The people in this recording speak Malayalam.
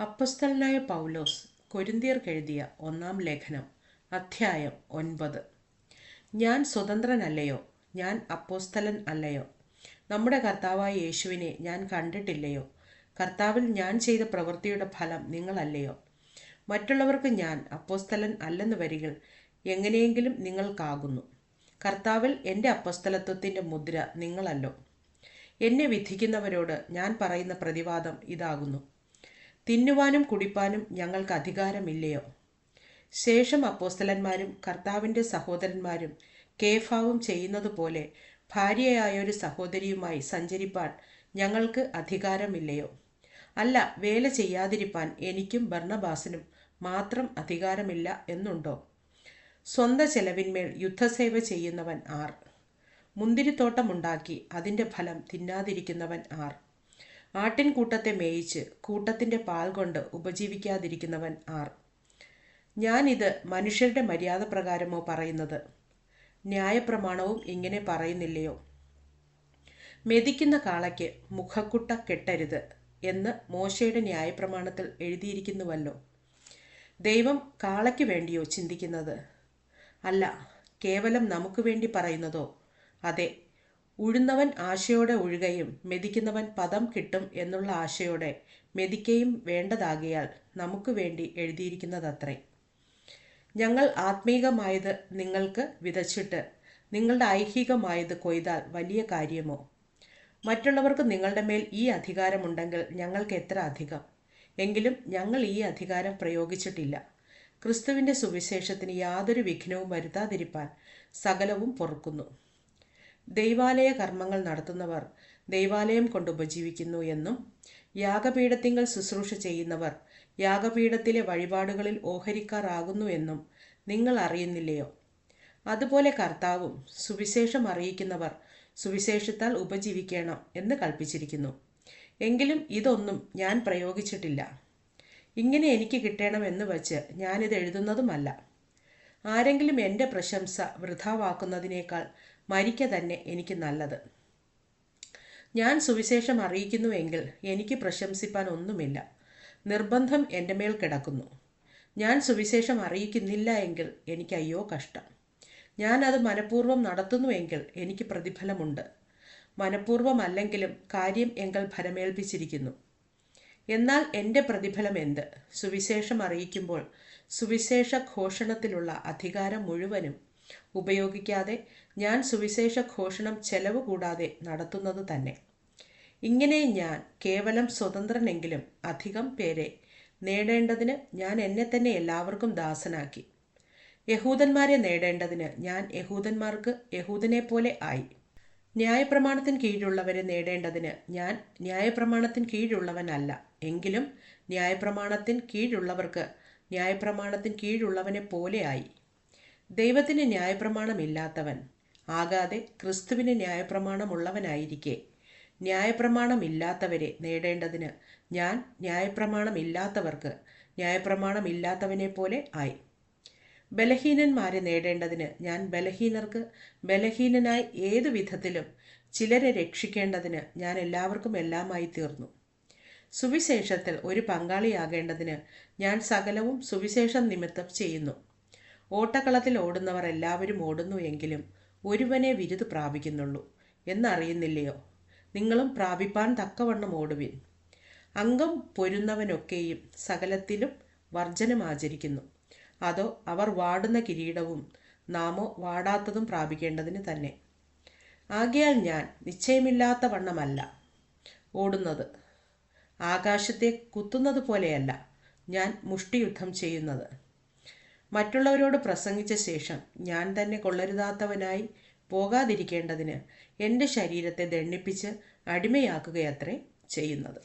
അപ്പസ്തലനായ പൗലോസ് കൊരിന്തിയർക്കെഴുതിയ ഒന്നാം ലേഖനം അധ്യായം ഒൻപത്. ഞാൻ സ്വതന്ത്രനല്ലയോ? ഞാൻ അപ്പോസ്തലൻ അല്ലയോ? നമ്മുടെ കർത്താവായ യേശുവിനെ ഞാൻ കണ്ടിട്ടില്ലയോ? കർത്താവിൽ ഞാൻ ചെയ്ത പ്രവൃത്തിയുടെ ഫലം നിങ്ങളല്ലയോ? മറ്റുള്ളവർക്ക് ഞാൻ അപ്പോസ്തലൻ അല്ലെന്ന് വരികൾ എങ്ങനെയെങ്കിലും നിങ്ങൾക്കാകുന്നു. കർത്താവിൽ എന്റെ അപ്പസ്തലത്വത്തിന്റെ മുദ്ര നിങ്ങളല്ലോ. എന്നെ വിധിക്കുന്നവരോട് ഞാൻ പറയുന്ന പ്രതിവാദം ഇതാകുന്നു. തിന്നുവാനും കുടിപ്പാനും ഞങ്ങൾക്ക് അധികാരമില്ലയോ? ശേഷം അപ്പോസ്തലന്മാരും കർത്താവിന്റെ സഹോദരന്മാരും കേഫാവും ചെയ്യുന്നതുപോലെ ഭാര്യയായ ഒരു സഹോദരിയുമായി സഞ്ചരിപ്പാൻ ഞങ്ങൾക്ക് അധികാരമില്ലയോ? അല്ല വേല ചെയ്യാതിരിപ്പാൻ എനിക്കും ഭർണബാസിനും മാത്രം അധികാരമില്ല എന്നുണ്ടോ? സ്വന്ത ചെലവിന്മേൽ യുദ്ധസേവ ചെയ്യുന്നവൻ ആർ. മുന്തിരിത്തോട്ടമുണ്ടാക്കി അതിന്റെ ഫലം തിന്നാതിരിക്കുന്നവൻ ആർ. ആട്ടിൻകൂട്ടത്തെ മേയിച്ച് കൂട്ടത്തിന്റെ പാൽ കൊണ്ട് ഉപജീവിക്കാതിരിക്കുന്നവൻ ആർ. ഞാനിത് മനുഷ്യരുടെ മര്യാദ പ്രകാരമോ പറയുന്നത്? ന്യായപ്രമാണവും ഇങ്ങനെ പറയുന്നില്ലയോ? മെതിക്കുന്ന കാളയ്ക്ക് മുഖക്കുട്ട കെട്ടരുത് എന്ന് മോശയുടെ ന്യായപ്രമാണത്തിൽ എഴുതിയിരിക്കുന്നുവല്ലോ. ദൈവം കാളയ്ക്ക് വേണ്ടിയോ ചിന്തിക്കുന്നത്? അല്ല കേവലം നമുക്ക് വേണ്ടി പറയുന്നതോ? അതെ ഉഴുന്നവൻ ആശയോടെ ഉഴുകയും മെതിക്കുന്നവൻ പദം കിട്ടും എന്നുള്ള ആശയോടെ മെതിക്കയും വേണ്ടതാകിയാൽ നമുക്ക് വേണ്ടി എഴുതിയിരിക്കുന്നതത്രേ. ഞങ്ങൾ ആത്മീകമായത് നിങ്ങൾക്ക് വിതച്ചിട്ട് നിങ്ങളുടെ ഐഹികമായത് കൊയ്താൽ വലിയ കാര്യമോ? മറ്റുള്ളവർക്ക് നിങ്ങളുടെ മേൽ ഈ അധികാരമുണ്ടെങ്കിൽ ഞങ്ങൾക്ക് എത്ര അധികം? എങ്കിലും ഞങ്ങൾ ഈ അധികാരം പ്രയോഗിച്ചിട്ടില്ല. ക്രിസ്തുവിന്റെ സുവിശേഷത്തിന് യാതൊരു വിഘ്നവും വരുത്താതിരിപ്പാൻ സകലവും പൊറുക്കുന്നു. ദൈവാലയ കർമ്മങ്ങൾ നടത്തുന്നവർ ദൈവാലയം കൊണ്ട് ഉപജീവിക്കുന്നു എന്നും യാഗപീഠത്തിങ്കൽ ശുശ്രൂഷ ചെയ്യുന്നവർ യാഗപീഠത്തിലെ വഴിപാടുകളിൽ ഓഹരിക്കാറാകുന്നു എന്നും നിങ്ങൾ അറിയുന്നില്ലയോ? അതുപോലെ കർത്താവും സുവിശേഷം അറിയിക്കുന്നവർ സുവിശേഷത്താൽ ഉപജീവിക്കണം എന്ന് കൽപ്പിച്ചിരിക്കുന്നു. എങ്കിലും ഇതൊന്നും ഞാൻ പ്രയോഗിച്ചിട്ടില്ല. ഇങ്ങനെ എനിക്ക് കിട്ടണമെന്ന് വച്ച് ഞാനിത് എഴുതുന്നതുമല്ല. ആരെങ്കിലും എന്റെ പ്രശംസ വൃഥാവാക്കുന്നതിനേക്കാൾ മരിക്ക തന്നെ എനിക്ക് നല്ലത്. ഞാൻ സുവിശേഷം അറിയിക്കുന്നുവെങ്കിൽ എനിക്ക് പ്രശംസിപ്പാൻ ഒന്നുമില്ല. നിർബന്ധം എന്റെ മേൽ കിടക്കുന്നു. ഞാൻ സുവിശേഷം അറിയിക്കുന്നില്ല എങ്കിൽ എനിക്ക് അയ്യോ കഷ്ടം. ഞാൻ അത് മനഃപൂർവം നടത്തുന്നുവെങ്കിൽ എനിക്ക് പ്രതിഫലമുണ്ട്. മനഃപൂർവമല്ലെങ്കിലും കാര്യം എങ്കിൽ ഫലമേൽപ്പിച്ചിരിക്കുന്നു. എന്നാൽ എന്റെ പ്രതിഫലം എന്ത്? സുവിശേഷം അറിയിക്കുമ്പോൾ സുവിശേഷ ഘോഷണത്തിലുള്ള അധികാരം മുഴുവനും ഉപയോഗിക്കാതെ ഞാൻ സുവിശേഷ ഘോഷണം ചെലവ് കൂടാതെ നടത്തുന്നത് തന്നെ. ഇങ്ങനെ ഞാൻ കേവലം സ്വതന്ത്രനെങ്കിലും അധികം പേരെ നേടേണ്ടതിന് ഞാൻ എന്നെ തന്നെ എല്ലാവർക്കും ദാസനാക്കി. യഹൂദന്മാരെ നേടേണ്ടതിന് ഞാൻ യഹൂദന്മാർക്ക് യഹൂദനെ പോലെ ആയി. ന്യായപ്രമാണത്തിന് കീഴുള്ളവരെ നേടേണ്ടതിന് ഞാൻ ന്യായപ്രമാണത്തിന് കീഴുള്ളവനല്ല എങ്കിലും ന്യായപ്രമാണത്തിന് കീഴുള്ളവർക്ക് ന്യായപ്രമാണത്തിന് കീഴുള്ളവനെ പോലെ ആയി. ദൈവത്തിന് ന്യായപ്രമാണമില്ലാത്തവൻ. ആകാതെ ക്രിസ്തുവിന് ന്യായപ്രമാണമുള്ളവനായിരിക്കെ. ന്യായപ്രമാണമില്ലാത്തവരെ നേടേണ്ടതിന് ഞാൻ ന്യായപ്രമാണമില്ലാത്തവർക്ക് ന്യായപ്രമാണമില്ലാത്തവനെ പോലെ ആയി. ബലഹീനന്മാരെ നേടേണ്ടതിന് ഞാൻ ബലഹീനർക്ക് ബലഹീനനായി ഏതു വിധത്തിലും ചിലരെ രക്ഷിക്കേണ്ടതിന് ഞാൻ എല്ലാവർക്കും എല്ലാമായി തീർന്നു. സുവിശേഷത്തിൽ ഒരു പങ്കാളിയാകേണ്ടതിന് ഞാൻ സകലവും സുവിശേഷം നിമിത്തം ചെയ്യുന്നു. ഓട്ടക്കളത്തിൽ ഓടുന്നവർ എല്ലാവരും ഓടുന്നു എങ്കിലും ഒരുവനെ വിരുത് പ്രാപിക്കുന്നുള്ളൂ. എന്നറിയുന്നില്ലയോ? നിങ്ങളും പ്രാപിപ്പാൻ തക്കവണ്ണം ഓടുവിൻ. അംഗം പൊരുന്നവനൊക്കെയും സകലത്തിലും വർജനം ആചരിക്കുന്നു. അതോ അവർ വാടുന്ന കിരീടവും നാമോ വാടാത്തതും പ്രാപിക്കേണ്ടതിന് തന്നെ. ആകയാൽ ഞാൻ നിശ്ചയമില്ലാത്ത വണ്ണമല്ല ഓടുന്നത്. ആകാശത്തെ കുത്തുന്നത് പോലെയല്ല ഞാൻ മുഷ്ടിയുദ്ധം ചെയ്യുന്നത്. മറ്റുള്ളവരോട് പ്രസംഗിച്ച ശേഷം ഞാൻ തന്നെ കൊള്ളരുതാത്തവനായി പോകാതിരിക്കേണ്ടതിന് എന്റെ ശരീരത്തെ ദണ്ണിപ്പിച്ച് അടിമയാക്കുകയത്രേ ചെയ്യുന്നത്.